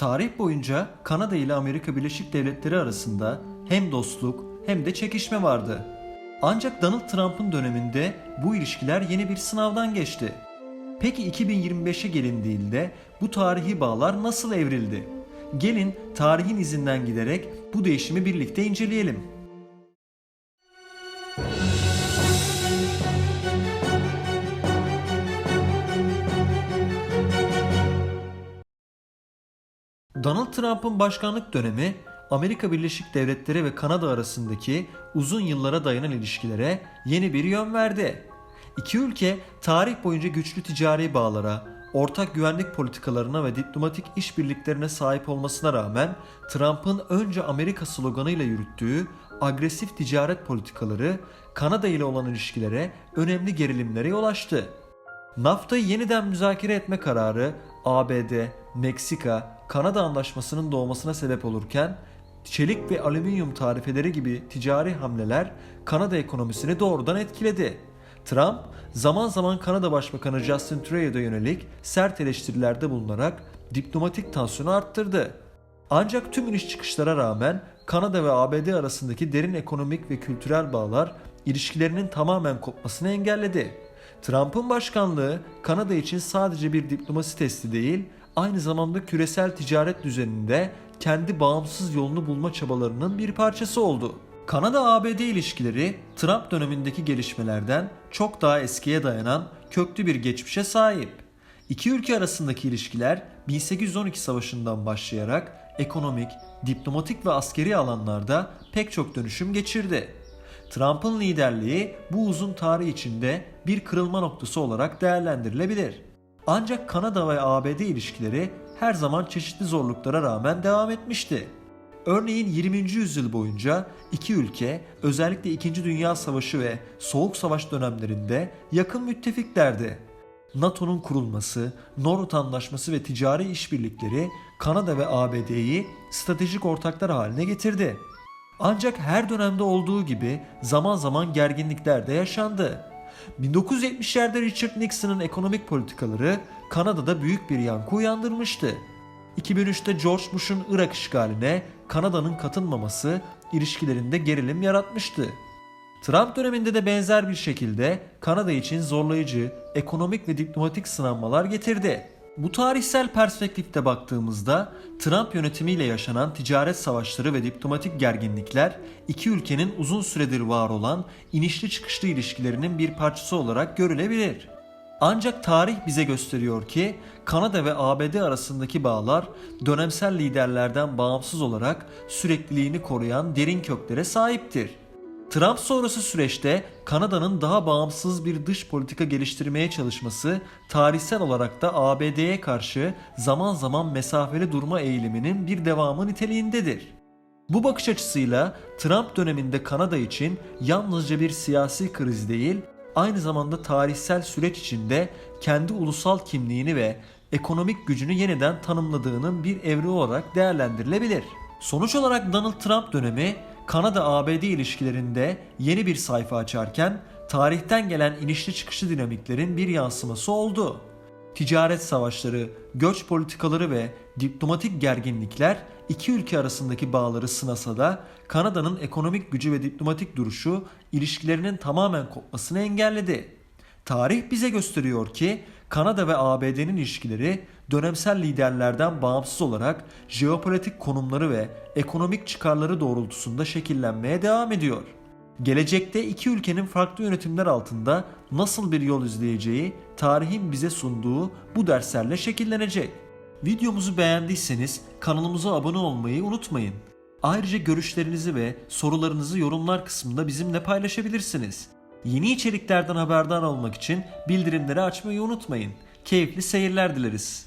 Tarih boyunca Kanada ile Amerika Birleşik Devletleri arasında hem dostluk hem de çekişme vardı. Ancak Donald Trump'ın döneminde bu ilişkiler yeni bir sınavdan geçti. Peki 2025'e gelindiğinde bu tarihi bağlar nasıl evrildi? Gelin tarihin izinden giderek bu değişimi birlikte inceleyelim. Donald Trump'ın başkanlık dönemi Amerika Birleşik Devletleri ve Kanada arasındaki uzun yıllara dayanan ilişkilere yeni bir yön verdi. İki ülke tarih boyunca güçlü ticari bağlara, ortak güvenlik politikalarına ve diplomatik işbirliklerine sahip olmasına rağmen Trump'ın önce Amerika sloganıyla yürüttüğü agresif ticaret politikaları Kanada ile olan ilişkilere önemli gerilimlere yol açtı. NAFTA'yı yeniden müzakere etme kararı ABD, Meksika, Kanada anlaşmasının doğmasına sebep olurken çelik ve alüminyum tarifeleri gibi ticari hamleler Kanada ekonomisini doğrudan etkiledi. Trump zaman zaman Kanada Başbakanı Justin Trudeau'ya yönelik sert eleştirilerde bulunarak diplomatik tansiyonu arttırdı. Ancak tüm iniş çıkışlara rağmen Kanada ve ABD arasındaki derin ekonomik ve kültürel bağlar ilişkilerinin tamamen kopmasını engelledi. Trump'ın başkanlığı Kanada için sadece bir diplomasi testi değil, aynı zamanda küresel ticaret düzeninde kendi bağımsız yolunu bulma çabalarının bir parçası oldu. Kanada-ABD ilişkileri Trump dönemindeki gelişmelerden çok daha eskiye dayanan köklü bir geçmişe sahip. İki ülke arasındaki ilişkiler 1812 savaşından başlayarak ekonomik, diplomatik ve askeri alanlarda pek çok dönüşüm geçirdi. Trump'ın liderliği bu uzun tarih içinde bir kırılma noktası olarak değerlendirilebilir. Ancak Kanada ve ABD ilişkileri her zaman çeşitli zorluklara rağmen devam etmişti. Örneğin 20. yüzyıl boyunca iki ülke özellikle 2. Dünya Savaşı ve Soğuk Savaş dönemlerinde yakın müttefiklerdi. NATO'nun kurulması, Norut Anlaşması ve ticari işbirlikleri Kanada ve ABD'yi stratejik ortaklar haline getirdi. Ancak her dönemde olduğu gibi zaman zaman gerginlikler de yaşandı. 1970'lerde Richard Nixon'ın ekonomik politikaları Kanada'da büyük bir yankı uyandırmıştı. 2003'te George Bush'un Irak işgaline Kanada'nın katılmaması ilişkilerinde gerilim yaratmıştı. Trump döneminde de benzer bir şekilde Kanada için zorlayıcı ekonomik ve diplomatik sınanmalar getirdi. Bu tarihsel perspektifte baktığımızda Trump yönetimiyle yaşanan ticaret savaşları ve diplomatik gerginlikler iki ülkenin uzun süredir var olan inişli çıkışlı ilişkilerinin bir parçası olarak görülebilir. Ancak tarih bize gösteriyor ki Kanada ve ABD arasındaki bağlar dönemsel liderlerden bağımsız olarak sürekliliğini koruyan derin köklere sahiptir. Trump sonrası süreçte Kanada'nın daha bağımsız bir dış politika geliştirmeye çalışması tarihsel olarak da ABD'ye karşı zaman zaman mesafeli durma eğiliminin bir devamı niteliğindedir. Bu bakış açısıyla Trump döneminde Kanada için yalnızca bir siyasi kriz değil, aynı zamanda tarihsel süreç içinde kendi ulusal kimliğini ve ekonomik gücünü yeniden tanımladığının bir evre olarak değerlendirilebilir. Sonuç olarak Donald Trump dönemi Kanada-ABD ilişkilerinde yeni bir sayfa açarken tarihten gelen inişli çıkışlı dinamiklerin bir yansıması oldu. Ticaret savaşları, göç politikaları ve diplomatik gerginlikler iki ülke arasındaki bağları sınasa da Kanada'nın ekonomik gücü ve diplomatik duruşu ilişkilerinin tamamen kopmasını engelledi. Tarih bize gösteriyor ki Kanada ve ABD'nin ilişkileri dönemsel liderlerden bağımsız olarak jeopolitik konumları ve ekonomik çıkarları doğrultusunda şekillenmeye devam ediyor. Gelecekte iki ülkenin farklı yönetimler altında nasıl bir yol izleyeceği tarihin bize sunduğu bu derslerle şekillenecek. Videomuzu beğendiyseniz kanalımıza abone olmayı unutmayın. Ayrıca görüşlerinizi ve sorularınızı yorumlar kısmında bizimle paylaşabilirsiniz. Yeni içeriklerden haberdar olmak için bildirimleri açmayı unutmayın. Keyifli seyirler dileriz.